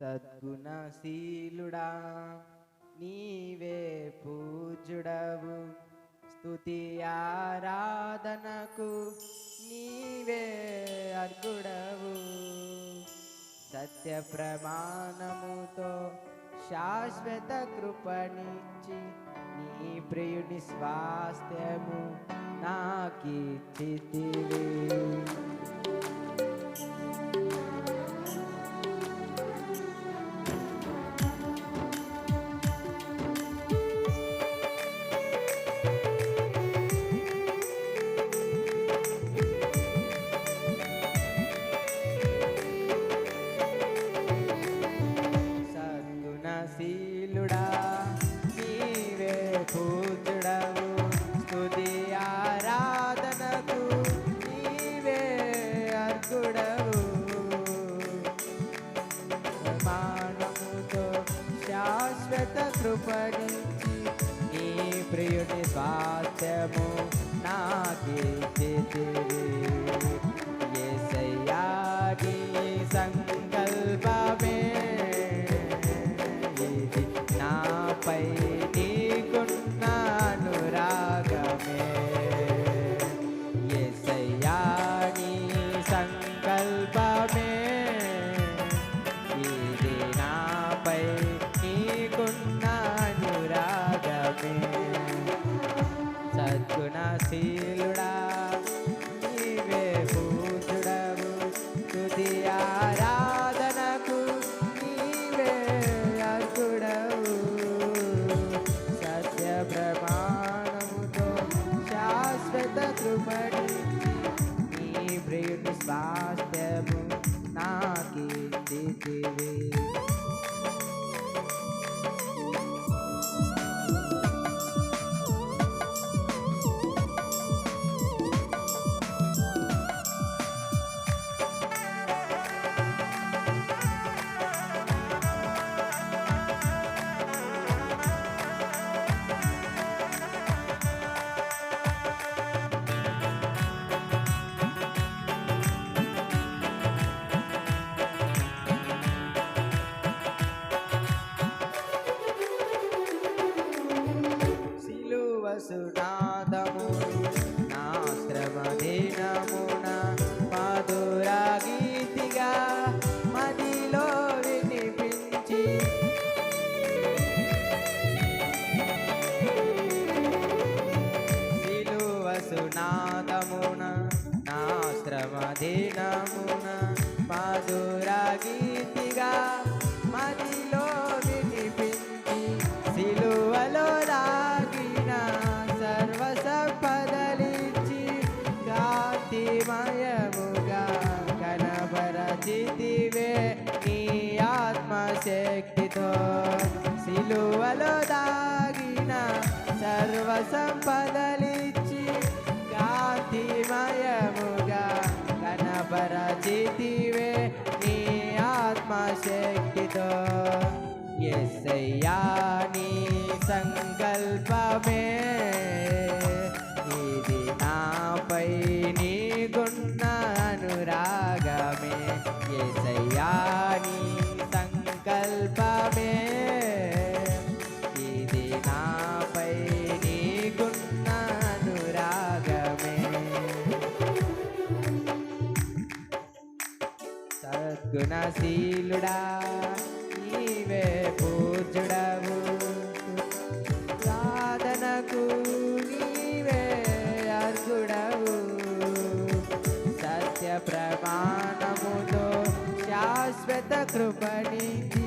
సద్గుణశీలుడా నీవే పూజుడవు స్థుతి ఆరాధనకు నీవే అర్గుడవు సత్య ప్రమాణముతో శాశ్వత కృపణించి నీ ప్రియుని స్వాస్థ్యము నాకిచ్చితివి. శాశ్వత కృపణించి నీ ప్రియుని స్వాస్థ్యము నాకిచ్చితివి నీకున్న అనురాగమే. సద్గుణశీలుడా నీవే పూజుడవు తుది ఆరాధనకు నీవే అర్గుడవు సత్య ప్రమాణముతో శాశ్వత కృపడి నీ ప్రియుని స్వాస్థ్యము నాకిచ్చితివి సిలువసునాదము నా శ్రమ దినమున మధుర గీతిగా మదిలో వినిపించి సిలువసునాదమున నా శ్రమ దినమున మధుర గీతిగా మదిలో కాంతిమయముగా కనబరచితివే నీ ఆత్మశక్తితో. సిలువలో దాగిన సర్వ సంపదలిచ్చి కాంతిమయముగా కనబరచితివే నీ ఆత్మశక్తితో. ఎస్సయ్యా నీ సంకల్పమే ఇది నాపై గుణశీలుడా నీవే పూజుడవు సాధనకు నీవే అర్గుడవు సత్య ప్రమాణముతో శాశ్వత కృపణించి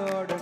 నా